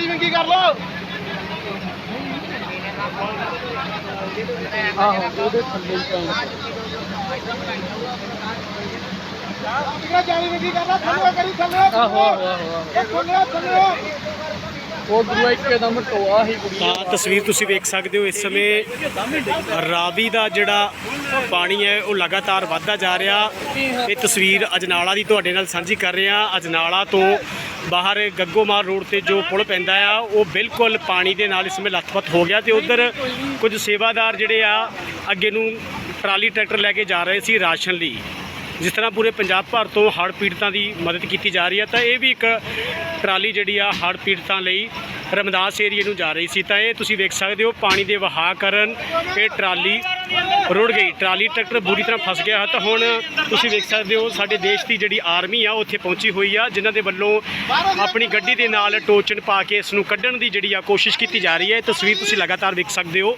ਜਾਲੀ ਵਿੰਗੀ ਕਰ ਲੋ ਆਹੋ ਉਹਦੇ ਥੱਲੇ ਹੀ ਪੈਣਾ ਜਾਲੀ ਵਿੰਗੀ ਕਰ ਲਾ ਥੱਲੇ ਕਰੀ ਥੱਲੇ ਆਹੋ ਆਹੋ ਆਹੋ ਥੱਲੇ ਥੱਲੇ ਉਹ ਗੁਰੂ ਇੱਕਦਮ ਟੋਆ ਹੀ ਕੁੜੀ ਤਾਂ ਤਸਵੀਰ ਤੁਸੀਂ ਵੇਖ ਸਕਦੇ ਹੋ ਇਸ ਸਮੇਂ ਰਾਵੀ ਦਾ ਜਿਹੜਾ ਪਾਣੀ ਹੈ ਉਹ ਲਗਾਤਾਰ ਵੱਧਦਾ ਜਾ ਰਿਹਾ। ਇਹ ਤਸਵੀਰ ਅਜਨਾਲਾ ਦੀ ਤੁਹਾਡੇ ਨਾਲ ਸਾਂਝੀ ਕਰ ਰਿਹਾ। ਅਜਨਾਲਾ ਤੋਂ ਬਾਹਰ ਗੱਗੋਮਾਰ ਰੋਡ ਤੇ ਜੋ ਪੁਲ ਪੈਂਦਾ ਆ, ਉਹ ਬਿਲਕੁਲ ਪਾਣੀ ਦੇ ਨਾਲ ਇਸ ਸਮੇਂ ਲੱਥਪੱਥ ਹੋ ਗਿਆ ਤੇ ਉਧਰ ਕੁਝ ਸੇਵਾਦਾਰ ਜਿਹੜੇ ਆ, ਅੱਗੇ ਨੂੰ ਟਰਾਲੀ ਟਰੈਕਟਰ ਲੈ ਕੇ ਜਾ ਰਹੇ ਸੀ ਰਾਸ਼ਨ ਲਈ। ਜਿਸ ਤਰ੍ਹਾਂ ਪੂਰੇ ਪੰਜਾਬ ਭਰ ਤੋਂ ਹੜ੍ਹ ਪੀੜਤਾਂ ਦੀ ਮਦਦ ਕੀਤੀ ਜਾ ਰਹੀ ਹੈ, ਤਾਂ ਇਹ ਵੀ ਇੱਕ ਟਰਾਲੀ ਜਿਹੜੀ ਆ, ਹੜ੍ਹ ਪੀੜਤਾਂ ਲਈ ਰਮਦਾਸ ਏਰੀਏ ਨੂੰ ਜਾ ਰਹੀ ਸੀ, ਤਾਂ ਇਹ ਤੁਸੀਂ ਵੇਖ ਸਕਦੇ ਹੋ, ਪਾਣੀ ਦੇ ਵਹਾਅ ਕਾਰਨ ਇਹ ਟਰਾਲੀ ਰੁੜ ਗਈ। ਟਰਾਲੀ ਟਰੈਕਟਰ ਬੁਰੀ ਤਰ੍ਹਾਂ ਫਸ ਗਿਆ ਹੈ। ਤਾਂ ਹੁਣ ਤੁਸੀਂ ਵੇਖ ਸਕਦੇ ਹੋ, ਸਾਡੇ ਦੇਸ਼ ਦੀ ਜਿਹੜੀ ਆਰਮੀ ਆ, ਉਹ ਉੱਥੇ ਪਹੁੰਚੀ ਹੋਈ ਆ, ਜਿਨ੍ਹਾਂ ਦੇ ਵੱਲੋਂ ਆਪਣੀ ਗੱਡੀ ਦੇ ਨਾਲ ਟੋਚਨ ਪਾ ਕੇ ਇਸ ਨੂੰ ਕੱਢਣ ਦੀ ਜਿਹੜੀ ਆ ਕੋਸ਼ਿਸ਼ ਕੀਤੀ ਜਾ ਰਹੀ ਹੈ। ਇਹ ਤਸਵੀਰ ਤੁਸੀਂ ਲਗਾਤਾਰ ਵੇਖ ਸਕਦੇ ਹੋ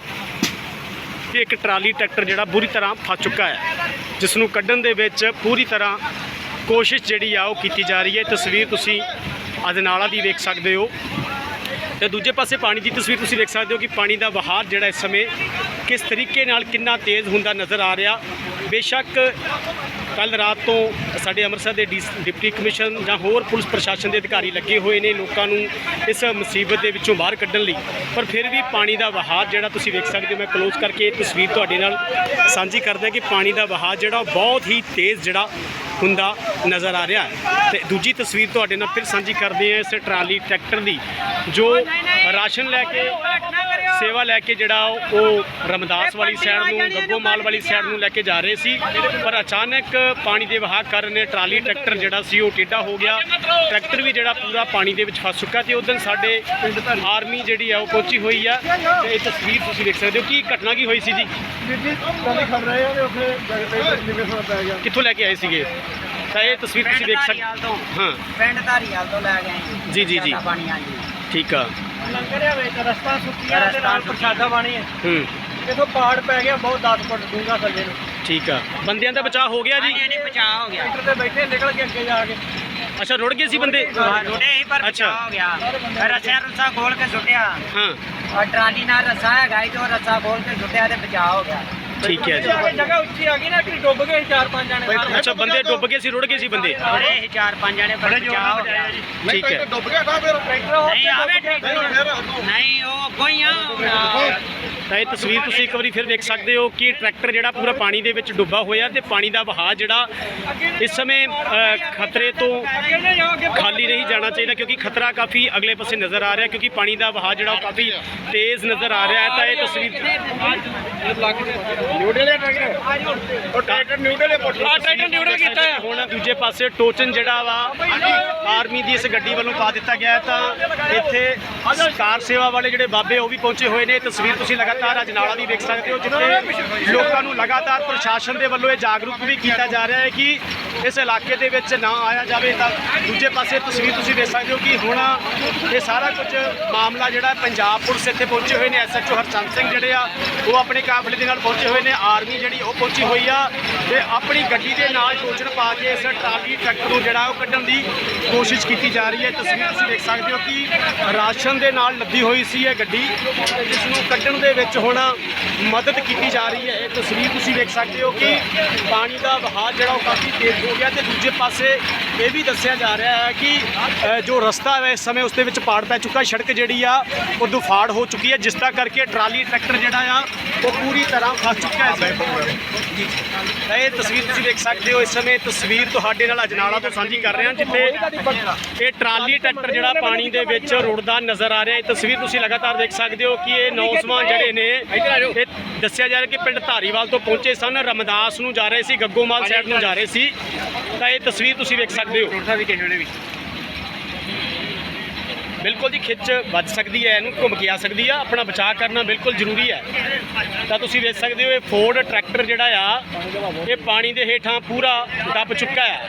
ਕਿ ਇੱਕ ਟਰਾਲੀ ਟਰੈਕਟਰ ਜਿਹੜਾ ਬੁਰੀ ਤਰ੍ਹਾਂ ਫਸ ਚੁੱਕਾ ਹੈ। ਜਿਸ ਨੂੰ ਕੱਢਣ ਦੇ ਵਿੱਚ ਪੂਰੀ ਤਰ੍ਹਾਂ ਕੋਸ਼ਿਸ਼ ਜਿਹੜੀ ਆ, ਉਹ ਕੀਤੀ ਜਾ ਰਹੀ ਹੈ। ਤਸਵੀਰ ਤੁਸੀਂ ਅਜਨਾਲਾ ਦੀ ਵੇਖ ਸਕਦੇ ਹੋ। ਤੇ ਦੂਜੇ ਪਾਸੇ ਪਾਣੀ ਦੀ ਤਸਵੀਰ ਤੁਸੀਂ ਵੇਖ ਸਕਦੇ ਹੋ ਕਿ ਪਾਣੀ ਦਾ ਵਹਾਅ ਜਿਹੜਾ ਇਸ ਸਮੇਂ ਕਿਸ ਤਰੀਕੇ ਨਾਲ ਕਿੰਨਾ ਤੇਜ਼ ਹੁੰਦਾ ਨਜ਼ਰ ਆ ਰਿਹਾ। ਬੇਸ਼ੱਕ ਕੱਲ ਰਾਤ ਤੋਂ ਸਾਡੇ ਅੰਮ੍ਰਿਤਸਰ ਦੇ ਡੀ- ਡਿਪਟੀ ਕਮਿਸ਼ਨ ਜਾਂ ਹੋਰ ਪੁਲਿਸ ਪ੍ਰਸ਼ਾਸਨ ਦੇ ਅਧਿਕਾਰੀ ਲੱਗੇ ਹੋਏ ਨੇ ਲੋਕਾਂ ਨੂੰ ਇਸ ਮੁਸੀਬਤ ਦੇ ਵਿੱਚੋਂ ਬਾਹਰ ਕੱਢਣ ਲਈ। ਪਰ ਫਿਰ ਵੀ ਪਾਣੀ ਦਾ ਵਹਾਅ ਜਿਹੜਾ ਤੁਸੀਂ ਵੇਖ ਸਕਦੇ ਹੋ, ਮੈਂ ਕਲੋਜ਼ ਕਰਕੇ ਇਹ ਤਸਵੀਰ ਤੁਹਾਡੇ ਨਾਲ ਸਾਂਝੀ ਕਰਦਾ ਕਿ ਪਾਣੀ ਦਾ ਵਹਾਅ ਜਿਹੜਾ ਉਹ ਬਹੁਤ ਹੀ ਤੇਜ਼ ਜਿਹੜਾ ਹੁੰਦਾ ਨਜ਼ਰ ਆ ਰਿਹਾ ਹੈ। ਤੇ ਦੂਜੀ ਤਸਵੀਰ ਤੁਹਾਡੇ ਨਾਲ ਫਿਰ ਸਾਂਝੀ ਕਰਦੇ ਹਾਂ ਇਸ ਟਰਾਲੀ ਟਰੈਕਟਰ ਦੀ, ਜੋ ਰਾਸ਼ਨ ਲੈ ਕੇ, ਸੇਵਾ ਲੈ ਕੇ ਜਿਹੜਾ ਉਹ ਰਮਦਾਸ ਵਾਲੀ ਸਾਈਡ ਨੂੰ ਗੱਗੋਮਾਲ ਵਾਲੀ ਸਾਈਡ ਨੂੰ ਲੈ ਕੇ ਜਾ ਰਹੇ ਸੀ। ਪਰ ਅਚਾਨਕ ਪਾਣੀ ਦੇ ਵਹਾਅ ਕਾਰਨ ਇਹ ਟਰਾਲੀ ਟਰੈਕਟਰ ਜਿਹੜਾ ਸੀ ਉਹ ਟੇਢਾ ਹੋ ਗਿਆ। ਟਰੈਕਟਰ ਵੀ ਜਿਹੜਾ ਪੂਰਾ ਪਾਣੀ ਦੇ ਵਿੱਚ ਫਸ ਚੁੱਕਾ ਤੇ ਉਦੋਂ ਸਾਡੇ ਆਰਮੀ ਜਿਹੜੀ ਆ ਉਹ ਪਹੁੰਚੀ ਹੋਈ ਆ ਤੇ ਇਹ ਤਸਵੀਰ ਤੁਸੀਂ ਦੇਖ ਸਕਦੇ ਹੋ। ਕੀ ਘਟਨਾ ਕੀ ਹੋਈ ਸੀ ਜੀ? ਆ ਕਿੱਥੋਂ ਲੈ ਕੇ ਆਏ ਸੀਗੇ? ਤਾਂ ਇਹ ਤਸਵੀਰ ਤੁਸੀਂ ਦੇਖ ਸਕਦੇ ਹਾਂ। ਪਿੰਡ ਧਾਰੀਵਾਲ ਤੋਂ ਲੈ ਗਏ ਜੀ, ਜੀ, ਜੀ। ਪਾਣੀ ਹਾਂਜੀ। ਠੀਕ ਆ। ਲੰਗਰਿਆ ਵਿੱਚ ਰਸਤਾ ਸੁੱਕੀਆਂ ਤੇ ਨਾਲ ਪ੍ਰਸ਼ਾਦਾ ਬਾਣੀ ਹੈ ਹੂੰ। ਇਥੋਂ ਪਾੜ ਪੈ ਗਿਆ ਬਹੁਤ 10 ਫੁੱਟ ਡੂੰਘਾ ਥੱਲੇ ਨੂੰ। ਠੀਕ ਆ। ਬੰਦਿਆਂ ਦਾ ਬਚਾਅ ਹੋ ਗਿਆ ਜੀ? ਨਹੀਂ ਬਚਾਅ ਹੋ ਗਿਆ। ਟਰੈਕਟਰ ਤੇ ਬੈਠੇ ਨਿਕਲ ਕੇ ਅੱਗੇ ਜਾ ਕੇ। ਅੱਛਾ ਰੁੜ ਗਏ ਸੀ ਬੰਦੇ? ਰੋੜੇ ਹੀ ਪਰ। ਬਚਾਅ ਹੋ ਗਿਆ। ਰੱਸਾ ਰੁੱਸਾ ਖੋਲ ਕੇ ਸੁੱਟਿਆ। ਹਾਂ। ਔਰ ਟਰਾਲੀ ਨਾਲ ਰੱਸਾ ਹੈਗਾ ਸੀ ਤੇ ਉਹ ਰੱਸਾ ਖੋਲ ਕੇ ਸੁੱਟਿਆ ਤੇ ਬਚਾਅ ਹੋ ਗਿਆ। ਠੀਕ ਹੈ ਜੀ। ਜਗ੍ਹਾ ਉੱਚੀ ਆ ਗਈ ਨਾ ਕਿ ਡੁੱਬ ਗਏ ਚਾਰ ਪੰਜ ਜਾਣੇ। ਅੱਛਾ ਬੰਦੇ ਡੁੱਬ ਗਏ ਸੀ ਰੁੜ ਗਏ ਸੀ ਬੰਦੇ? ਥੋੜੇ ਹੀ ਚਾਰ ਪੰਜ ਜਣੇ ਪਰ ਬਚਾਅ ਹੋ ਗਿਆ। ਠੀਕ ਹੈ। ਡੁੱਬ ਗਿਆ ਤਾਂ ਫਿਰ। ਟਰੈਕਟਰ ਨਹੀਂ ਆਵੇ ਨਹੀਂ ਉਹ ਕੋਈ ਆ। ਤਾਂ ਇਹ ਤਸਵੀਰ ਤੁਸੀਂ ਇੱਕ ਵਾਰੀ ਫਿਰ ਦੇਖ ਸਕਦੇ ਹੋ ਕਿ ਟਰੈਕਟਰ ਜਿਹੜਾ ਪੂਰਾ ਪਾਣੀ ਦੇ ਵਿੱਚ ਡੁੱਬਾ ਹੋਇਆ ਤੇ ਪਾਣੀ ਦਾ ਵਹਾਅ ਜਿਹੜਾ ਇਸ ਸਮੇਂ ਖਤਰੇ ਤੋਂ ਖਾਲੀ ਨਹੀਂ ਜਾਣਾ ਚਾਹੀਦਾ ਕਿਉਂਕਿ ਖਤਰਾ ਕਾਫੀ ਅਗਲੇ ਪਾਸੇ ਨਜ਼ਰ ਆ ਰਿਹਾ ਕਿਉਂਕਿ ਪਾਣੀ ਦਾ ਵਹਾਅ ਜਿਹੜਾ ਕਾਫੀ ਤੇਜ਼ ਨਜ਼ਰ ਆ ਰਿਹਾ ਹੈ। ਤਾਂ ਇਹ ਤਸਵੀਰ ਨਿਊਡਲੇ ਟਰੈਕਟਰ ਉਹ ਟਰੈਕਟਰ ਨਿਊਡਲੇ ਪੁੱਟ ਟਰੈਕਟਰ ਨਿਊਡਲ ਕੀਤਾ ਹੈ। ਹੁਣ ਦੂਜੇ ਪਾਸੇ ਟੋਚਨ ਜਿਹੜਾ ਵਾ ਆਰਮੀ ਦੀ ਇਸ ਗੱਡੀ ਵੱਲੋਂ ਪਾ ਦਿੱਤਾ ਗਿਆ ਤਾਂ ਇੱਥੇ ਕਾਰ ਸੇਵਾ ਵਾਲੇ ਜਿਹੜੇ ਬਾਬੇ ਉਹ ਵੀ ਪਹੁੰਚੇ ਹੋਏ ਨੇ। ਤਸਵੀਰ ਤੁਸੀਂ ਲਗਾਤਾਰ ਅਜਨਾਲਾ ਦੀ ਵੇਖ ਸਕਦੇ ਹੋ, ਜਿੱਥੇ ਲੋਕਾਂ ਨੂੰ ਲਗਾਤਾਰ ਪ੍ਰਸ਼ਾਸਨ ਦੇ ਵੱਲੋਂ ਇਹ ਜਾਗਰੂਕ ਵੀ ਕੀਤਾ ਜਾ ਰਿਹਾ ਹੈ ਕਿ ਇਸ ਇਲਾਕੇ ਦੇ ਵਿੱਚ ਨਾ ਆਇਆ ਜਾਵੇ ਤਾਂ ਦੂਜੇ ਪਾਸੇ ਤਸਵੀਰ ਤੁਸੀਂ ਦੇਖ ਸਕਦੇ ਹੋ ਕਿ ਹੁਣ ਇਹ ਸਾਰਾ ਕੁਝ ਮਾਮਲਾ ਜਿਹੜਾ ਪੰਜਾਬ ਪੁਲਿਸ ਇੱਥੇ ਪਹੁੰਚੇ ਹੋਏ ਨੇ ਐਸਐਚਓ ਹਰਚੰਦ ਸਿੰਘ ਜਿਹੜੇ ਆ, ਉਹ ਆਪਣੇ ਕਾਫਲੇ ਦੇ ਨਾਲ ਪਹੁੰਚੇ ਹੋਏ ਨੇ, ਆਰਮੀ ਜਿਹੜੀ ਉਹ ਪਹੁੰਚੀ ਹੋਈ ਆ ਤੇ ਆਪਣੀ ਗੱਡੀ ਦੇ ਨਾਲ ਟੋਚਨ ਪਾ ਕੇ ਇਸ ਟਰਾਲੀ ਟਰੱਕ ਨੂੰ ਜਿਹੜਾ ਉਹ ਕੱਢਣ ਦੀ ਕੋਸ਼ਿਸ਼ ਕੀਤੀ ਜਾ ਰਹੀ ਹੈ। ਤਸਵੀਰ ਤੁਸੀਂ ਦੇਖ ਸਕਦੇ ਹੋ ਕਿ ਰਾਸ਼ਨ ਦੇ ਨਾਲ ਲੱਦੀ ਹੋਈ ਸੀ ਇਹ ਗੱਡੀ, ਜਿਸ ਨੂੰ ਕੱਢਣ ਦੇ ਵਿੱਚ ਹੁਣ ਮਦਦ ਕੀਤੀ ਜਾ ਰਹੀ ਹੈ। ਇਹ ਤਸਵੀਰ ਤੁਸੀਂ ਦੇਖ ਸਕਦੇ ਹੋ ਕਿ ਪਾਣੀ ਦਾ ਵਹਾਅ ਜਿਹੜਾ ਉਹ ਕਾਫੀ ਤੇਜ਼ ਹੋ ਗਿਆ ਤੇ ਦੂਜੇ ਪਾਸੇ ਇਹ ਵੀ ਦੱਸਿਆ ਜਾ ਰਿਹਾ ਹੈ ਕਿ ਜੋ ਰਸਤਾ ਹੈ ਇਸ ਸਮੇਂ ਉਸ ਦੇ ਵਿੱਚ ਪਾੜ ਪੈ ਚੁੱਕਾ ਸੜਕ ਜਿਹੜੀ ਆ, ਉਹ ਦੁਫਾੜ ਹੋ ਚੁੱਕੀ ਹੈ, ਜਿਸ ਦਾ ਕਰਕੇ ਟਰਾਲੀ, ਟਰੈਕਟਰ ਜਿਹੜਾ ਆ, ਉਹ ਪੂਰੀ ਤਰ੍ਹਾਂ ਫਸ ਚੁੱਕਾ ਹੈ। ਤਾਂ ਇਹ ਤਸਵੀਰ ਤੁਸੀਂ ਦੇਖ ਸਕਦੇ ਹੋ, ਇਸ ਸਮੇਂ ਤਸਵੀਰ ਤੁਹਾਡੇ ਨਾਲ ਅਜਨਾਲਾ ਤੋਂ ਸਾਂਝੀ ਕਰ ਰਹੇ ਹਾਂ ਜਿੱਥੇ ਇਹ ਟਰਾਲੀ, ਟਰੈਕਟਰ ਜਿਹੜਾ ਪਾਣੀ ਦੇ ਵਿੱਚ ਰੁੜਦਾ ਨਜ਼ਰ ਆ ਰਿਹਾ। ਇਹ ਤਸਵੀਰ ਤੁਸੀਂ ਲਗਾਤਾਰ ਦੇਖ ਸਕਦੇ ਹੋ ਕਿ ਇਹ ਨੌਜਵਾਨ ਜਿਹੜੇ ਨੇ, ਇਹ ਦੱਸਿਆ ਜਾ ਰਿਹਾ ਕਿ ਪਿੰਡ ਧਾਰੀਵਾਲ ਤੋਂ ਪਹੁੰਚੇ ਸਨ, ਰਮਦਾਸ ਨੂੰ ਜਾ ਰਹੇ ਸੀ, ਗੱਗੋਮਾਲ ਸਾਈਡ ਨੂੰ ਜਾ ਰਹੇ ਸੀ। ਤਾਂ ਇਹ ਤਸਵੀਰ ਤੁਸੀਂ ਵੇਖ ਸਕਦੇ ਹੋ। ਬਿਲਕੁਲ ਦੀ ਖਿੱਚ ਵੱਜ ਸਕਦੀ ਹੈ, ਇਹਨੂੰ ਘੁੰਮ ਕੇ ਆ ਸਕਦੀ ਆ, ਆਪਣਾ ਬਚਾਅ ਕਰਨਾ ਬਿਲਕੁਲ ਜ਼ਰੂਰੀ ਹੈ। ਤਾਂ ਤੁਸੀਂ ਵੇਖ ਸਕਦੇ ਹੋ, ਇਹ ਫੋਰਡ ਟਰੈਕਟਰ ਜਿਹੜਾ ਆ, ਇਹ ਪਾਣੀ ਦੇ ਹੇਠਾਂ ਪੂਰਾ ਦੱਬ ਚੁੱਕਾ ਹੈ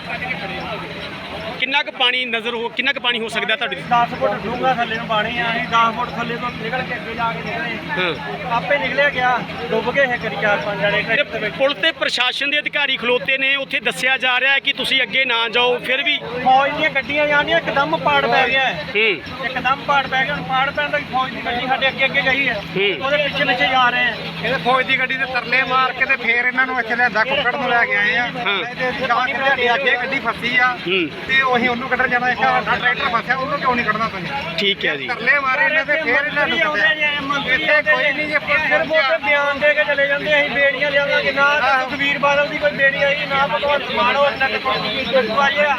ਕਿੰਨਾ ਕੁ ਪਾਣੀ ਨਜ਼ਰ ਹੋ ਕਿੰਨਾ ਕੁ ਪਾਣੀ ਹੋ ਸਕਦਾ ਤੁਹਾਡੇ 10 ਫੁੱਟ ਡੂੰਘਾ ਥੱਲੇ ਨੂੰ ਪਾਣੀ ਆ ਅਸੀਂ 10 ਫੁੱਟ ਥੱਲੇ ਤੋਂ ਨਿਕਲ ਕੇ ਅੱਗੇ ਜਾ ਕੇ ਨਿਕਲੇ। ਹਾਂ। ਆਪੇ ਨਿਕਲਿਆ ਗਿਆ ਡੁੱਬ ਗਏ ਹੈ ਕਰੀ ਚਾਰ ਪੰਜ ਜਣੇ ਟਰੈਕਟਰ ਵਿੱਚ। ਪੁਲ ਤੇ ਪ੍ਰਸ਼ਾਸਨ ਦੇ ਅਧਿਕਾਰੀ ਖਲੋਤੇ ਨੇ ਉੱਥੇ ਦੱਸਿਆ ਜਾ ਰਿਹਾ ਹੈ ਕਿ ਤੁਸੀਂ ਅੱਗੇ ਨਾ ਜਾਓ ਫਿਰ ਵੀ ਫੌਜ ਦੀਆਂ ਗੱਡੀਆਂ ਜਾਂਦੀਆਂ ਇੱਕਦਮ ਪਾੜ ਪੈ ਗਿਆ। ਹੈ। ਇੱਕਦਮ ਪਾੜ ਪੈ ਗਿਆ ਹੁਣ ਪਾੜ ਪੈਣ ਦਾ ਫੌਜ ਦੀ ਗੱਡੀ ਸਾਡੇ ਅੱਗੇ ਅੱਗੇ ਗਈ ਹੈ। ਉਹਦੇ ਪਿੱਛੇ ਪਿੱਛੇ ਜਾ ਰਹੇ ਆ ਇਹਦੇ ਫੌਜ ਦੀ ਗੱਡੀ ਤੇ ਤਰਲੇ ਮਾਰ ਕੇ ਤੇ ਫੇਰ ਇਹਨਾਂ ਨੂੰ ਇੱਥੇ ਲਿਆਂਦਾ ਕੁੱਕੜ ਨੂੰ ਲੈ ਕੇ ਆਏ ਆ। ਹਾਂ। ਤੇ ਗਾਂ ਕਿਤੇ ਅੱਗੇ ਗੱਡੀ ਫਸੀ ਆ। ਤੇ ਉਹੀ ਉਹਨੂੰ ਕੱਢਣ ਜਾਣਾ ਇੱਕ ਸਾਡਾ ਟਰੈਕਟਰ ਫਸਿਆ ਉਹਨੂੰ ਕਿਉਂ ਨਹੀਂ ਕੱਢਣਾ ਤੁਸੀਂ? ਠੀਕ ਹੈ ਜੀ। ਤਰਲੇ ਮਾਰੇ ਇਹਨਾਂ ਤੇ ਫੇਰ ਇਹਨਾਂ ਨੂੰ ਕੱਢਿਆ। ਇੱਥੇ ਕੋਈ ਨਹੀਂ ਜੇ ਸਿਰਫ ਉੱਥੇ ਬਿਆਨ ਦੇ ਕੇ ਚਲੇ ਜਾਂਦੇ ਅਸੀਂ ਬੇੜੀਆਂ ਲਿਆਵਾਂਗੇ। ਨਾ ਤਾਂ ਸੁਖਬੀਰ ਬਾਦਲ ਦੀ ਕੋਈ ਬੇੜੀ ਆਈ ਨਾ ਭਗਵੰਤ ਮਾਨ ਹੋਰ ਨਾ ਕੋਈ ਕੋਈ ਆਇਆ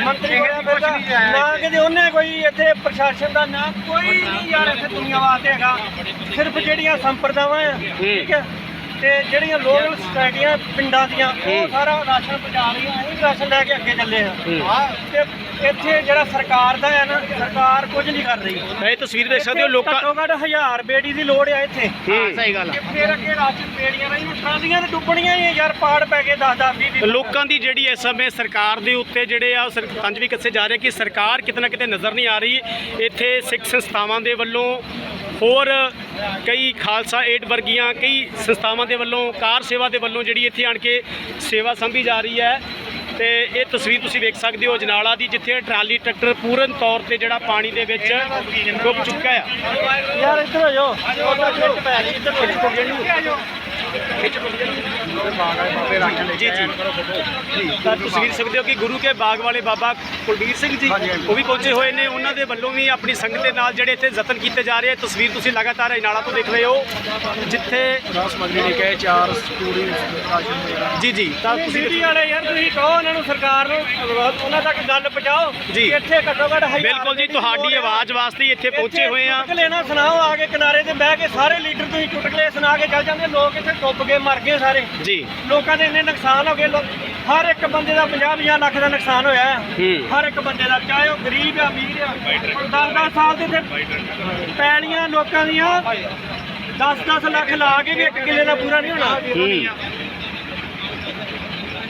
ਮੰਤਰੀ ਹੋਇਆ ਫਿਰਦਾ ਨਾ ਕਿਤੇ ਉਹਨੇ ਕੋਈ ਇੱਥੇ ਪ੍ਰਸ਼ਾਸਨ ਦਾ ਨਾ ਕੋਈ ਨਹੀਂ ਯਾਰ ਇੱਥੇ ਦੁਨੀਆ ਵਾਸਤੇ ਹੈਗਾ। ਸਿਰਫ ਜਿਹੜੀਆਂ ਸੰਪਰਦਾਵਾਂ ਆ ਠੀਕ ਹੈ। ਤੇ ਜਿਹੜੀਆਂ ਲੋਕਲ ਸੋਸਾਇਟੀਆਂ ਪਿੰਡਾਂ ਦੀਆਂ ਉਹ ਸਾਰਾ ਰਾਸ਼ਨ ਪਹੁੰਚਾ ਰਹੀਆਂ ਅਸੀਂ ਰਾਸ਼ਨ ਲੈ ਕੇ ਅੱਗੇ ਚੱਲੇ ਆ। ਤੇ ਇੱਥੇ ਜਿਹੜਾ ਸਰਕਾਰ ਦਾ ਹੈ ਨਾ ਸਰਕਾਰ ਕੁਝ ਨਹੀਂ ਕਰ ਰਹੀ। ਇਹ ਤਸਵੀਰ ਦੇਖ ਸਕਦੇ ਹੋ ਲੋਕਾਂ ਘੱਟੋ ਘੱਟ 1000 ਬੇੜੀ ਦੀ ਲੋੜ ਆ ਇੱਥੇ। ਹੂੰ। ਸਹੀ ਗੱਲ ਕਿ ਫਿਰ ਅੱਗੇ ਰਾਸ਼ਨ ਬੇੜੀਆਂ ਨਹੀਂ ਉਠਾਉਂਦੀਆਂ ਤੇ ਡੁੱਬਣੀਆਂ ਹੀ ਆ ਯਾਰ ਪਾੜ ਪੈ ਗਏ 10 10 20 ਲੋਕਾਂ ਦੀ ਜਿਹੜੀ ਇਸ ਸਮੇਂ ਸਰਕਾਰ ਦੇ ਉੱਤੇ ਜਿਹੜੇ ਆ ਤੰਜ ਵੀ ਕੱਸੇ ਜਾ ਰਹੇ ਕਿ ਸਰਕਾਰ ਕਿਤੇ ਨਾ ਕਿਤੇ ਨਜ਼ਰ ਨਹੀਂ ਆ ਰਹੀ। ਇੱਥੇ ਸਿੱਖ ਸੰਸਥਾਵਾਂ ਦੇ ਵੱਲੋਂ ਹੋਰ ਕਈ ਖਾਲਸਾ ਏਡ ਵਰਗੀਆਂ ਕਈ ਸੰਸਥਾਵਾਂ ਦੇ ਵੱਲੋਂ, ਕਾਰ ਸੇਵਾ ਦੇ ਵੱਲੋਂ ਜਿਹੜੀ ਇੱਥੇ ਆਣ ਕੇ ਸੇਵਾ ਸੰਭੀ ਜਾ ਰਹੀ ਹੈ। ਤੇ ਇਹ ਤਸਵੀਰ ਤੁਸੀਂ ਵੇਖ ਸਕਦੇ ਹੋ ਜਨਾਲਾ ਦੀ, ਜਿੱਥੇ ਟਰਾਲੀ, ਟਰੈਕਟਰ ਪੂਰਨ ਤੌਰ ਤੇ ਜਿਹੜਾ ਪਾਣੀ ਦੇ ਵਿੱਚ ਡੁੱਬ ਚੁੱਕਾ ਆ ਯਾਰ ਇੱਧਰ ਹੋ ਜਾਓ। ਉਹਦਾ ਖਿੱਚ ਪੈ ਰਹੀ ਇੱਧਰ ਖਿੱਚ ਪੈ ਗਈ ਜੀ ਜੀ। ਤਾਂ ਤੁਸੀਂ ਵੇਖ ਸਕਦੇ ਹੋ ਕਿ ਗੁਰੂ ਕੇ ਬਾਗ ਵਾਲੇ ਬਾਬਾ ਕੁਲਬੀਰ ਸਿੰਘ ਜੀ ਉਹ ਵੀ ਪਹੁੰਚੇ ਹੋਏ ਨੇ। ਉਹਨਾਂ ਦੇ ਵੱਲੋਂ ਵੀ ਆਪਣੀ ਸੰਗਤ ਦੇ ਨਾਲ ਜਿਹੜੇ ਇੱਥੇ ਯਤਨ ਕੀਤੇ ਜਾ ਰਹੇ ਆ ਤਸਵੀਰ ਤੁਸੀਂ ਲਗਾਤਾਰ ਨਾਲਾ ਤੋਂ ਦੇਖ ਰਹੇ ਹੋ ਜਿੱਥੇ ਸਮੱਗਰੀ ਲੈ ਕੇ ਚਾਰ ਪੂਰੀ ਰਾਸ਼ਨ ਵਗੈਰਾ। ਜੀ ਜੀ। ਤਾਂ ਤੁਸੀਂ ਵਾਲੇ ਯਾਰ ਤੁਸੀਂ ਕਹੋ ਉਹਨਾਂ ਨੂੰ ਸਰਕਾਰ ਨੂੰ ਉਹਨਾਂ ਤੱਕ ਗੱਲ ਪਹੁੰਚਾਓ ਜੀ। ਕਿ ਇੱਥੇ ਘੱਟੋ ਘੱਟ ਹਜ਼ਾਰ ਬਿਲਕੁਲ ਜੀ ਤੁਹਾਡੀ। ਆਵਾਜ਼ ਵਾਸਤੇ ਹੀ ਇੱਥੇ ਪਹੁੰਚੇ ਹੋਏ ਆ। ਚੁਟਕਲੇ ਨਾ ਸੁਣਾਓ ਆ ਕੇ ਕਿਨਾਰੇ ਤੇ ਬਹਿ ਕੇ ਸਾਰੇ ਲੀਡਰ ਤੁਸੀਂ ਚੁਟਕਲੇ ਸੁਣਾ ਕੇ ਚੱਲ ਜਾਂਦੇ ਲੋਕ ਇੱਥੇ ਡੁੱਬ ਗਏ ਮਰ ਗਏ ਸਾਰੇ। ਜੀ ਲੋਕਾਂ ਦੇ ਇੰਨੇ ਨੁਕਸਾਨ ਹੋ ਗਏ ਹਰ ਇੱਕ ਬੰਦੇ ਦਾ 50 50 ਲੱਖ ਦਾ ਨੁਕਸਾਨ ਹੋਇਆ। ਹੈ। ਹੂੰ। ਹਰ ਇੱਕ ਬੰਦੇ ਦਾ ਚਾਹੇ ਉਹ ਗਰੀਬ ਆ ਅਮੀਰ ਆ 10 10 ਸਾਲ ਦੇ ਇੱਥੇ ਪੈਲੀਆਂ ਲੋਕਾਂ ਦੀਆਂ 10 10 ਲੱਖ ਲਾ ਕੇ ਵੀ ਇੱਕ ਕਿੱਲੇ ਦਾ ਪੂਰਾ ਨਹੀਂ ਹੋਣਾ। ਹੂੰ।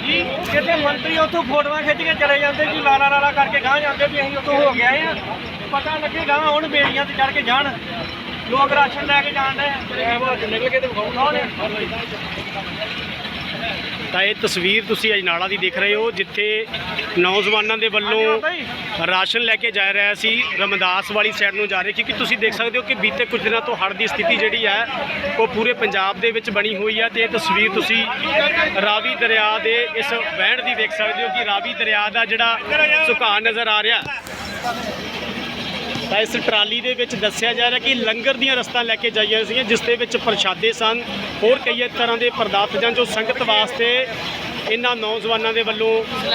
ਜੀ ਕਿਤੇ ਮੰਤਰੀ ਉੱਥੋਂ ਫੋਟੋਆਂ ਖਿੱਚ ਕੇ ਚਲੇ ਜਾਂਦੇ ਜੀ ਲਾਲਾ ਲਾਲਾ ਕਰਕੇ ਗਾਂ ਜਾਂਦੇ ਵੀ ਅਸੀਂ ਉੱਥੋਂ ਹੋ ਗਏ ਆ। ਪਤਾ ਲੱਗੇ ਗਾਂ ਹੁਣ ਬੇੜੀਆਂ ਤੇ ਚੜ ਕੇ ਜਾਣ। ਲੋਕ ਰਾਸ਼ਨ ਲੈ ਕੇ ਜਾਣ ਦੇ ਨਿਕਲ ਕੇ ਤੇ ਵਿਖਾਉਣ ਤਾਂ ਇਹ ਤਸਵੀਰ ਤੁਸੀਂ ਅਜਨਾਲਾ ਦੀ ਦੇਖ ਰਹੇ ਹੋ ਜਿੱਥੇ ਨੌਜਵਾਨਾਂ ਦੇ ਵੱਲੋਂ ਰਾਸ਼ਨ ਲੈ ਕੇ ਜਾ ਰਿਹਾ ਸੀ ਰਮਦਾਸ ਵਾਲੀ ਸਾਈਡ ਨੂੰ ਜਾ ਰਹੇ ਕਿਉਂਕਿ ਤੁਸੀਂ ਦੇਖ ਸਕਦੇ ਹੋ ਕਿ ਬੀਤੇ ਕੁਝ ਦਿਨਾਂ ਤੋਂ ਹੜ੍ਹ ਦੀ ਸਥਿਤੀ ਜਿਹੜੀ ਹੈ ਉਹ ਪੂਰੇ ਪੰਜਾਬ ਦੇ ਵਿੱਚ ਬਣੀ ਹੋਈ ਹੈ ਤੇ ਇਹ ਤਸਵੀਰ ਤੁਸੀਂ ਰਾਵੀ ਦਰਿਆ ਦੇ ਇਸ ਵਹਿਣ ਦੀ ਦੇਖ ਸਕਦੇ ਹੋ ਕਿ ਰਾਵੀ ਦਰਿਆ ਦਾ ਜਿਹੜਾ ਸੁਕਾਅ ਨਜ਼ਰ ਆ ਰਿਹਾ। ਤਾਂ ਇਸ ਟਰਾਲੀ ਦੇ ਵਿੱਚ ਦੱਸਿਆ ਜਾ ਰਿਹਾ ਕਿ ਲੰਗਰ ਦੀਆਂ ਰਸਤਾਂ ਲੈ ਕੇ ਜਾਈਆਂ ਸੀਗੀਆਂ ਜਿਸ ਦੇ ਵਿੱਚ ਪ੍ਰਸ਼ਾਦੇ ਸਨ। ਹੋਰ ਕਈ ਤਰ੍ਹਾਂ ਦੇ ਪਦਾਰਥ ਜਾਂ ਜੋ ਸੰਗਤ ਵਾਸਤੇ ਇਹਨਾਂ ਨੌਜਵਾਨਾਂ ਦੇ ਵੱਲੋਂ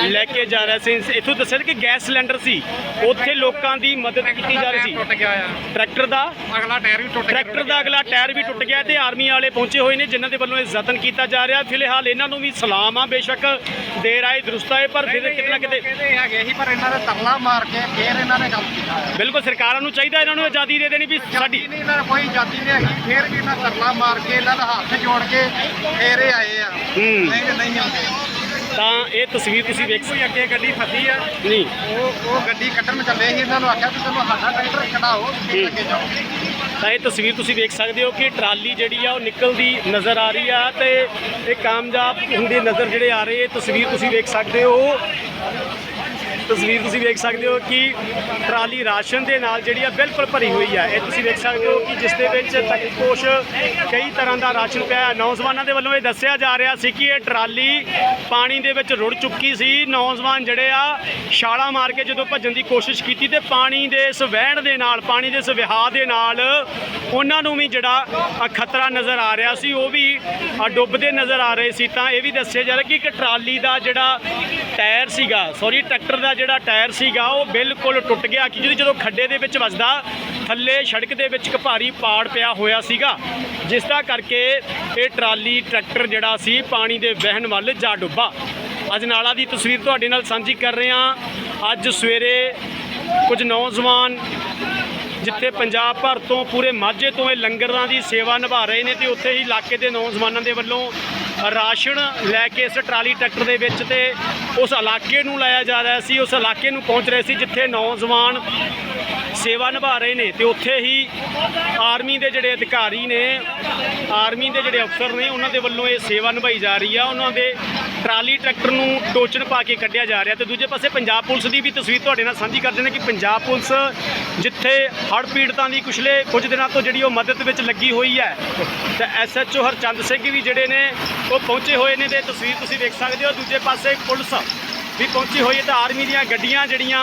ਲੈ ਕੇ ਜਾ ਰਿਹਾ ਸੀ। ਇੱਥੋਂ ਦੱਸਿਆ ਕਿ ਗੈਸ ਸਿਲੰਡਰ ਸੀ। ਉੱਥੇ ਲੋਕਾਂ ਦੀ ਮਦਦ ਕੀਤੀ ਜਾ ਰਹੀ ਸੀ। ਟੁੱਟ ਗਿਆ ਆ। ਟਰੈਕਟਰ ਦਾ ਅਗਲਾ ਟਾਇਰ ਵੀ ਟੁੱਟ ਗਿਆ। ਟਰੈਕਟਰ ਦਾ ਅਗਲਾ ਟਾਇਰ ਵੀ ਟੁੱਟ ਗਿਆ ਤੇ ਆਰਮੀ ਵਾਲੇ ਪਹੁੰਚੇ ਹੋਏ ਨੇ ਜਿਨ੍ਹਾਂ ਦੇ ਵੱਲੋਂ ਇਹ ਯਤਨ ਕੀਤਾ ਜਾ ਰਿਹਾ। ਫਿਲਹਾਲ ਇਹਨਾਂ ਨੂੰ ਵੀ ਸਲਾਮ ਆ ਬੇਸ਼ੱਕ ਦੇਰ ਆਏ ਦਰੁਸਤ ਆਏ ਪਰ ਫਿਰ ਕਿਤੇ ਨਾ ਕਿਤੇ ਹੈਗੇ ਸੀ ਪਰ ਇਹਨਾਂ ਨੇ ਤਰਲਾ ਮਾਰ ਕੇ ਫੇਰ ਇਹਨਾਂ ਨੇ ਕੰਮ ਕੀਤਾ ਬਿਲਕੁਲ ਸਰਕਾਰਾਂ ਨੂੰ ਚਾਹੀਦਾ ਇਹਨਾਂ ਨੂੰ ਆਜ਼ਾਦੀ ਦੇ ਦੇਣੀ ਵੀ ਸਾਡੀ ਨਹੀਂ ਇਹਨਾਂ ਕੋਈ ਜਾਤੀ ਨਹੀਂ ਹੈਗੀ ਫੇਰ ਵੀ ਇਹਨਾਂ ਤਰਲਾ ਮਾਰ ਕੇ ਇਹਨਾਂ ਦਾ ਹੱਥ ਜੋੜ ਕੇ ਫੇਰ ਆਏ ਆ। ਹੂੰ। ਨਹੀਂ ਤੇ ਨਹੀਂ ਆਉਂਦੇ। ਤਾਂ ਇਹ ਤਸਵੀਰ ਤੁਸੀਂ ਵੇਖ ਕੋਈ ਅੱਗੇ ਗੱਡੀ ਫਸੀ ਆ। ਨਹੀਂ। ਉਹ ਉਹ ਗੱਡੀ ਕੱਢਣ ਚੱਲੇ ਸੀ ਇਹਨਾਂ ਨੂੰ ਆਖਿਆ ਵੀ ਚਲੋ ਸਾਡਾ ਟਰੈਕਟਰ ਕਢਾਓ ਫੇਰ ਅੱਗੇ ਜਾਓ। ਤਾਂ ਇਹ ਤਸਵੀਰ ਤੁਸੀਂ ਵੇਖ ਸਕਦੇ ਹੋ ਕਿ ਟਰਾਲੀ ਜਿਹੜੀ ਆ ਉਹ ਨਿਕਲਦੀ ਨਜ਼ਰ ਆ ਰਹੀ ਆ ਤੇ ਇਹ ਕਾਮਯਾਬ ਹੁੰਦੀ ਨਜ਼ਰ ਜਿਹੜੇ ਆ ਰਹੇ ਇਹ ਤਸਵੀਰ ਤੁਸੀਂ ਵੇਖ ਸਕਦੇ ਹੋ। ਤਸਵੀਰ ਤੁਸੀਂ ਵੇਖ ਸਕਦੇ ਹੋ ਕਿ ਟਰਾਲੀ ਰਾਸ਼ਨ ਦੇ ਨਾਲ ਜਿਹੜੀ ਆ ਬਿਲਕੁਲ ਭਰੀ ਹੋਈ ਆ। ਇਹ ਤੁਸੀਂ ਵੇਖ ਸਕਦੇ ਹੋ ਕਿ ਜਿਸ ਦੇ ਵਿੱਚ ਤੱਕ ਕੁਛ ਕਈ ਤਰ੍ਹਾਂ ਦਾ ਰਾਸ਼ਨ ਪਿਆ ਨੌਜਵਾਨਾਂ ਦੇ ਵੱਲੋਂ ਇਹ ਦੱਸਿਆ ਜਾ ਰਿਹਾ ਸੀ ਕਿ ਇਹ ਟਰਾਲੀ ਪਾਣੀ ਦੇ ਵਿੱਚ ਰੁੜ ਚੁੱਕੀ ਸੀ। ਨੌਜਵਾਨ ਜਿਹੜੇ ਆ ਛਾਲਾ ਮਾਰ ਕੇ ਜਦੋਂ ਭੱਜਣ ਦੀ ਕੋਸ਼ਿਸ਼ ਕੀਤੀ ਤੇ ਪਾਣੀ ਦੇ ਇਸ ਵਹਿਣ ਦੇ ਨਾਲ, ਪਾਣੀ ਦੇ ਇਸ ਵਿਹਾਅ ਦੇ ਨਾਲ ਉਹਨਾਂ ਨੂੰ ਵੀ ਜਿਹੜਾ ਖਤਰਾ ਨਜ਼ਰ ਆ ਰਿਹਾ ਸੀ। ਉਹ ਵੀ ਡੁੱਬਦੇ ਨਜ਼ਰ ਆ ਰਹੇ ਸੀ। ਤਾਂ ਇਹ ਵੀ ਦੱਸਿਆ ਜਾ ਰਿਹਾ ਕਿ ਇੱਕ ਟਰਾਲੀ ਦਾ ਜਿਹੜਾ ਟਾਇਰ ਸੀਗਾ ਸੌਰੀ ਟਰੈਕਟਰ ਦਾ ਜਿਹੜਾ ਟਾਇਰ ਸੀਗਾ, ਉਹ ਬਿਲਕੁਲ ਟੁੱਟ ਗਿਆ ਕਿ ਜਦੋਂ ਜਦੋਂ ਖੱਡੇ ਦੇ ਵਿੱਚ ਵੱਜਦਾ, ਥੱਲੇ ਸੜਕ ਦੇ ਵਿੱਚ ਇੱਕ ਭਾਰੀ ਪਾੜ ਪਿਆ ਹੋਇਆ ਸੀਗਾ। ਜਿਸ ਦਾ ਕਰਕੇ ਇਹ ਟਰਾਲੀ, ਟਰੈਕਟਰ ਜਿਹੜਾ ਸੀ, ਪਾਣੀ ਦੇ ਵਹਿਣ ਵੱਲ ਜਾ ਡੁੱਬਾ। ਅਜਨਾਲਾ ਦੀ ਤਸਵੀਰ ਤੁਹਾਡੇ ਨਾਲ ਸਾਂਝੀ ਕਰ ਰਹੇ ਹਾਂ। ਅੱਜ ਸਵੇਰੇ ਕੁਝ ਨੌਜਵਾਨ ਜਿੱਥੇ ਪੰਜਾਬ ਭਰ ਤੋਂ ਪੂਰੇ ਮਾਝੇ ਤੋਂ ਇਹ ਲੰਗਰਾਂ ਦੀ ਸੇਵਾ ਨਿਭਾ ਰਹੇ ਨੇ ਤੇ ਉੱਥੇ ਹੀ ਇਲਾਕੇ ਦੇ ਨੌਜਵਾਨਾਂ ਦੇ ਵੱਲੋਂ ਰਾਸ਼ਨ ਲੈ ਕੇ ਇਸ ਟਰਾਲੀ ਟਰੈਕਟਰ ਦੇ ਵਿੱਚ ਤੇ ਉਸ ਇਲਾਕੇ ਨੂੰ ਲਾਇਆ ਜਾ ਰਿਹਾ ਸੀ, ਉਸ ਇਲਾਕੇ ਨੂੰ ਪਹੁੰਚ ਰਹੇ ਸੀ ਜਿੱਥੇ ਨੌਜਵਾਨ ਸੇਵਾ ਨਿਭਾ ਰਹੇ ਨੇ ਤੇ ਉੱਥੇ ਹੀ ਆਰਮੀ ਦੇ ਜਿਹੜੇ ਅਧਿਕਾਰੀ ਨੇ, ਆਰਮੀ ਦੇ ਜਿਹੜੇ ਅਫਸਰ ਨੇ, ਉਹਨਾਂ ਦੇ ਵੱਲੋਂ ਇਹ ਸੇਵਾ ਨਿਭਾਈ ਜਾ ਰਹੀ ਆ। ਉਹਨਾਂ ਦੇ ਟਰਾਲੀ ਟਰੈਕਟਰ ਨੂੰ ਟੋਚਨ ਪਾ ਕੇ ਕੱਢਿਆ ਜਾ ਰਿਹਾ ਤੇ ਦੂਜੇ ਪਾਸੇ ਪੰਜਾਬ ਪੁਲਿਸ ਦੀ ਵੀ ਤਸਵੀਰ ਤੁਹਾਡੇ ਨਾਲ ਸਾਂਝੀ ਕਰਦੇ ਨੇ ਕਿ ਪੰਜਾਬ ਪੁਲਿਸ ਜਿੱਥੇ ਹੜ੍ਹ ਪੀੜਤਾਂ ਦੀ ਪਿਛਲੇ ਕੁਝ ਦਿਨਾਂ ਤੋਂ ਜਿਹੜੀ ਉਹ ਮਦਦ ਵਿੱਚ ਲੱਗੀ ਹੋਈ ਹੈ, ਤੇ ਐਸਐਚਓ ਹਰਚੰਦ ਸਿੰਘ ਵੀ ਜਿਹੜੇ ਨੇ, ਉਹ ਪਹੁੰਚੇ ਹੋਏ ਨੇ ਤੇ ਤਸਵੀਰ ਤੁਸੀਂ ਦੇਖ ਸਕਦੇ ਹੋ। ਦੂਜੇ ਪਾਸੇ ਪੁਲਿਸ ਵੀ ਪਹੁੰਚੀ ਹੋਈ ਹੈ ਤੇ ਆਰਮੀ ਦੀਆਂ ਗੱਡੀਆਂ ਜਿਹੜੀਆਂ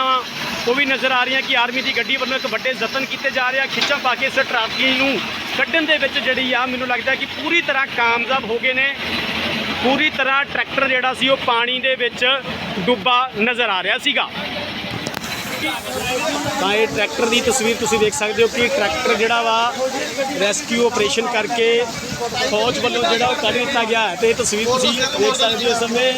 ਉਹ ਵੀ ਨਜ਼ਰ ਆ ਰਹੀਆਂ ਕਿ ਆਰਮੀ ਦੀ ਗੱਡੀ ਵੱਲੋਂ ਇੱਕ ਵੱਡੇ ਯਤਨ ਕੀਤੇ ਜਾ ਰਹੇ ਆ। ਖਿੱਚਾਂ ਪਾ ਕੇ ਇਸ ਟਰਾਲੀ ਨੂੰ ਕੱਢਣ ਦੇ ਵਿੱਚ ਜਿਹੜੀ ਆ, ਮੈਨੂੰ ਲੱਗਦਾ ਕਿ ਪੂਰੀ ਤਰ੍ਹਾਂ ਕਾਮਯਾਬ ਹੋ ਗਏ ਨੇ। ਪੂਰੀ ਤਰ੍ਹਾਂ ਟਰੈਕਟਰ ਜਿਹੜਾ ਸੀ ਉਹ ਪਾਣੀ ਦੇ ਵਿੱਚ ਡੁੱਬਾ ਨਜ਼ਰ ਆ ਰਿਹਾ ਸੀਗਾ। ਤਾਂ ਇਹ ਟਰੈਕਟਰ ਦੀ ਤਸਵੀਰ ਤੁਸੀਂ ਦੇਖ ਸਕਦੇ ਹੋ ਕਿ ਟਰੈਕਟਰ ਜਿਹੜਾ ਵਾ ਰੈਸਕਿਊ ਆਪਰੇਸ਼ਨ ਕਰਕੇ ਫੌਜ ਵੱਲੋਂ ਜਿਹੜਾ ਉਹ ਕੱਢ ਦਿੱਤਾ ਗਿਆ ਹੈ। ਤੇ ਇਹ ਤਸਵੀਰ ਤੁਸੀਂ ਦੇਖ ਸਕਦੇ ਹੋ ਇਸ ਸਮੇਂ।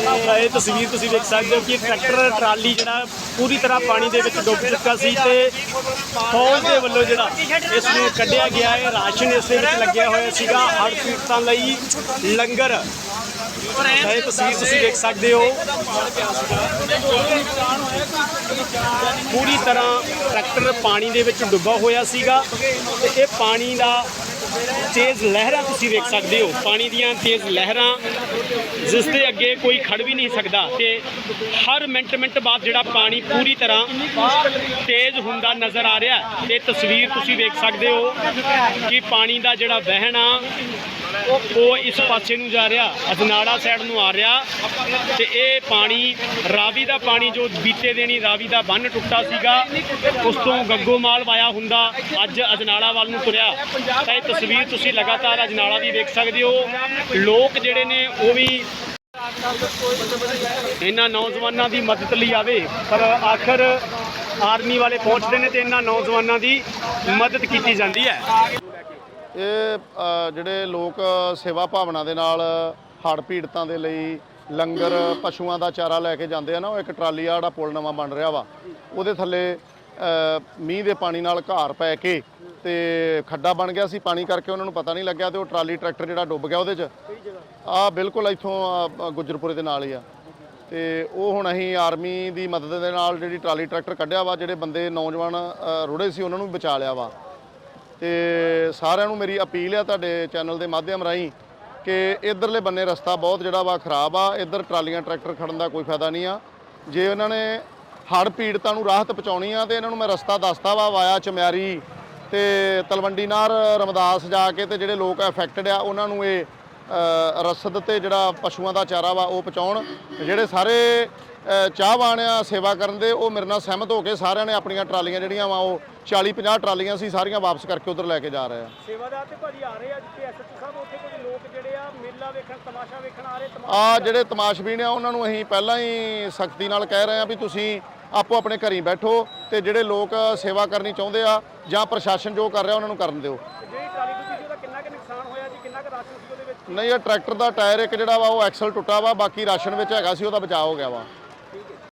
ਇਹ ਤਸਵੀਰ ਤੁਸੀਂ ਦੇਖ ਸਕਦੇ ਹੋ ਕਿ ਟਰੈਕਟਰ ਟਰਾਲੀ ਜਿਹੜਾ ਪੂਰੀ ਤਰ੍ਹਾਂ ਪਾਣੀ ਦੇ ਵਿੱਚ ਡੁੱਬ ਚੁੱਕਾ ਸੀ ਤੇ ਫੌਜ ਦੇ ਵੱਲੋਂ ਜਿਹੜਾ ਇਸ ਨੂੰ ਕੱਢਿਆ ਗਿਆ ਹੈ। ਰਾਸ਼ਨ ਇਸ ਦੇ ਵਿੱਚ ਲੱਗਿਆ ਹੋਇਆ ਸੀਗਾ। ਹਰ ਪੀੜਤਾਂ ਲਈ ਲੰਗਰ। ਇਹ ਤਸਵੀਰ ਤੁਸੀਂ ਦੇਖ ਸਕਦੇ ਹੋ। ਪੂਰੀ ਤਰ੍ਹਾਂ ਟਰੈਕਟਰ ਪਾਣੀ ਦੇ ਵਿੱਚ ਡੁੱਬਾ ਹੋਇਆ ਸੀਗਾ ਤੇ ਇਹ ਪਾਣੀ ਦਾ ਤੇਜ਼ ਲਹਿਰਾਂ ਤੁਸੀਂ ਵੇਖ ਸਕਦੇ ਹੋ ਪਾਣੀ ਦੀਆਂ ਤੇਜ਼ ਲਹਿਰਾਂ ਜਿਸ ਦੇ ਅੱਗੇ ਕੋਈ ਖੜ ਵੀ ਨਹੀਂ ਸਕਦਾ ਤੇ ਹਰ ਮਿੰਟ ਮਿੰਟ ਬਾਅਦ ਜਿਹੜਾ ਪਾਣੀ ਪੂਰੀ ਤਰ੍ਹਾਂ ਤੇਜ਼ ਹੁੰਦਾ ਨਜ਼ਰ ਆ ਰਿਹਾ ਹੈ। ਤੇ ਤਸਵੀਰ ਤੁਸੀਂ ਵੇਖ ਸਕਦੇ ਹੋ ਕਿ ਪਾਣੀ ਦਾ ਜਿਹੜਾ ਵਹਿਣ ਆ ਉਹ ਇਸ ਪਾਸੇ ਨੂੰ ਜਾ ਰਿਹਾ ਅਜਨਾੜਾ ਸਾਈਡ ਨੂੰ ਆ ਰਿਹਾ ਤੇ ਇਹ ਪਾਣੀ, ਰਾਵੀ ਦਾ ਪਾਣੀ ਜੋ ਬੀਤੇ ਦੇਣੀ ਰਾਵੀ ਦਾ ਬੰਨ ਟੁੱਟਾ ਸੀਗਾ, ਉਸ ਤੋਂ ਗੱਗੋਮਾਲ ਵਾਇਆ ਹੁੰਦਾ, ਅੱਜ ਅਜਨਾਲਾ ਵੱਲ ਨੂੰ ਤੁਰਿਆ। ਤਾਂ ਇਹ ਤਸਵੀਰ ਤੁਸੀਂ ਲਗਾਤਾਰ ਅਜਨਾਲਾ ਦੀ ਵੇਖ ਸਕਦੇ ਹੋ। ਲੋਕ ਜਿਹੜੇ ਨੇ ਉਹ ਵੀ ਇਹਨਾਂ ਨੌਜਵਾਨਾਂ ਦੀ ਮਦਦ ਲਈ ਆਵੇ, ਪਰ ਆਖਰ ਆਰਮੀ ਵਾਲੇ ਪਹੁੰਚਦੇ ਨੇ ਤੇ ਇਹਨਾਂ ਨੌਜਵਾਨਾਂ ਦੀ ਮਦਦ ਕੀਤੀ ਜਾਂਦੀ ਹੈ। ਇਹ ਜਿਹੜੇ ਲੋਕ ਸੇਵਾ ਭਾਵਨਾ ਦੇ ਨਾਲ ਹੜ੍ਹ ਪੀੜਤਾਂ ਦੇ ਲਈ ਲੰਗਰ ਪਸ਼ੂਆਂ ਦਾ ਚਾਰਾ ਲੈ ਕੇ ਜਾਂਦੇ ਆ ਨਾ ਉਹ ਇੱਕ ਟਰਾਲੀ ਆ ਜਿਹੜਾ ਪੁਲ ਨਵਾਂ ਬਣ ਰਿਹਾ ਵਾ। ਉਹਦੇ ਥੱਲੇ ਮੀਂਹ ਦੇ ਪਾਣੀ ਨਾਲ ਘਾਰ ਪੈ ਕੇ ਤੇ ਖੱਡਾ ਬਣ ਗਿਆ ਸੀ ਪਾਣੀ ਕਰਕੇ ਉਹਨਾਂ ਨੂੰ ਪਤਾ ਨਹੀਂ ਲੱਗਿਆ ਤੇ ਉਹ ਟਰਾਲੀ ਟਰੈਕਟਰ ਜਿਹੜਾ ਡੁੱਬ ਗਿਆ ਉਹਦੇ 'ਚ। ਆ ਬਿਲਕੁਲ ਇੱਥੋਂ ਆਹ, ਗੁੱਜਰਪੁਰੇ ਦੇ ਨਾਲ ਹੀ ਆ। ਤੇ ਉਹ ਹੁਣ ਅਸੀਂ ਆਰਮੀ ਦੀ ਮਦਦ ਦੇ ਨਾਲ ਜਿਹੜੀ ਟਰਾਲੀ ਟਰੈਕਟਰ ਕੱਢਿਆ ਵਾ ਜਿਹੜੇ ਬੰਦੇ ਨੌਜਵਾਨ ਰੁੜੇ ਸੀ ਉਹਨਾਂ ਨੂੰ ਵੀ ਬਚਾ ਲਿਆ ਵਾ। ਤੇ ਸਾਰਿਆਂ ਨੂੰ ਮੇਰੀ ਅਪੀਲ ਆ ਤੁਹਾਡੇ ਚੈਨਲ ਦੇ ਮਾਧਿਅਮ ਰਾਹੀਂ ਕਿ ਇਧਰਲੇ ਬੰਨੇ ਰਸਤਾ ਬਹੁਤ ਜਿਹੜਾ ਵਾ ਖਰਾਬ ਆ, ਇਧਰ ਟਰਾਲੀਆਂ, ਟਰੈਕਟਰ ਖੜਨ ਦਾ ਕੋਈ ਫਾਇਦਾ ਨਹੀਂ ਆ। ਜੇ ਉਹਨਾਂ ਨੇ ਹੜ੍ਹ ਪੀੜਤਾਂ ਨੂੰ ਰਾਹਤ ਪਹੁੰਚਾਉਣੀ ਆ ਤੇ ਇਹਨਾਂ ਨੂੰ ਮੈਂ ਰਸਤਾ ਦੱਸਤਾ ਵਾ ਵਾਇਆ ਚਮਿਆਰੀ ਤੇ ਤਲਵੰਡੀ ਨਾਰ, ਰਮਦਾਸ ਜਾ ਕੇ ਤੇ ਜਿਹੜੇ ਲੋਕ ਅਫੈਕਟਡ ਆ, ਉਹਨਾਂ ਨੂੰ ਇਹ ਰਸਦ ਤੇ ਜਿਹੜਾ ਪਸ਼ੂਆਂ ਦਾ ਚਾਰਾ ਵਾ ਉਹ ਪਹੁੰਚਾਉਣ। ਜਿਹੜੇ ਸਾਰੇ ਚਾਹਵਾਨ ਆ ਸੇਵਾ ਕਰਨ ਦੇ ਉਹ ਮੇਰੇ ਨਾਲ ਸਹਿਮਤ ਹੋ ਕੇ ਸਾਰਿਆਂ ਨੇ ਆਪਣੀਆਂ ਟਰਾਲੀਆਂ ਜਿਹੜੀਆਂ ਵਾ ਉਹ 40 50 ਟਰਾਲੀਆਂ ਸੀ ਸਾਰੀਆਂ ਵਾਪਸ ਕਰਕੇ ਉਧਰ ਲੈ ਕੇ ਜਾ ਰਹੇ ਆ। ਸੇਵਾਦਾਰ ਤੇ ਭਾਜੀ ਆ ਰਹੇ ਆ ਜਿੱਥੇ ਐਸਐਚਓ ਸਾਹਿਬ ਉੱਥੇ ਕੁਝ ਲੋਕ ਜਿਹੜੇ ਆ ਮੇਲਾ ਵੇਖਣ ਤਮਾਸ਼ਾ ਵੇਖਣ ਆ ਰਹੇ ਆ ਜਿਹੜੇ ਤਮਾਸ਼ਬੀਨ ਆ ਉਹਨਾਂ ਨੂੰ ਅਸੀਂ ਪਹਿਲਾਂ ਹੀ ਸਖਤੀ ਨਾਲ ਕਹਿ ਰਹੇ ਆ ਵੀ ਤੁਸੀਂ ਆਪੋ ਆਪਣੇ ਘਰੀ ਬੈਠੋ ਤੇ ਜਿਹੜੇ ਲੋਕ ਸੇਵਾ ਕਰਨੀ ਚਾਹੁੰਦੇ ਆ ਜਾਂ ਪ੍ਰਸ਼ਾਸਨ ਜੋ ਕਰ ਰਿਹਾ ਉਹਨਾਂ ਨੂੰ ਕਰਨ ਦਿਓ। ਜਿਹੜੀ ਟਰਾਲੀ ਡੁੱਬੀ ਸੀ ਉਹਦਾ ਕਿੰਨਾ ਕੁ ਨੁਕਸਾਨ ਹੋਇਆ ਜੀ? ਕਿੰਨਾ ਕੁ ਰਾਸ਼ਨ ਸੀ ਉਹਦੇ ਵਿੱਚ? ਨਹੀਂ ਇਹ ਟਰੈਕਟਰ ਦਾ ਟਾਇਰ ਇੱਕ ਜਿਹੜਾ ਵਾ ਉਹ ਐਕਸਲ ਟੁੱਟਾ ਵਾ ਬਾਕੀ ਰਾਸ਼ਨ ਵਿੱਚ ਹੈਗਾ ਸੀ ਉਹਦਾ ਬਚਾਅ ਹੋ ਗਿਆ ਵਾ।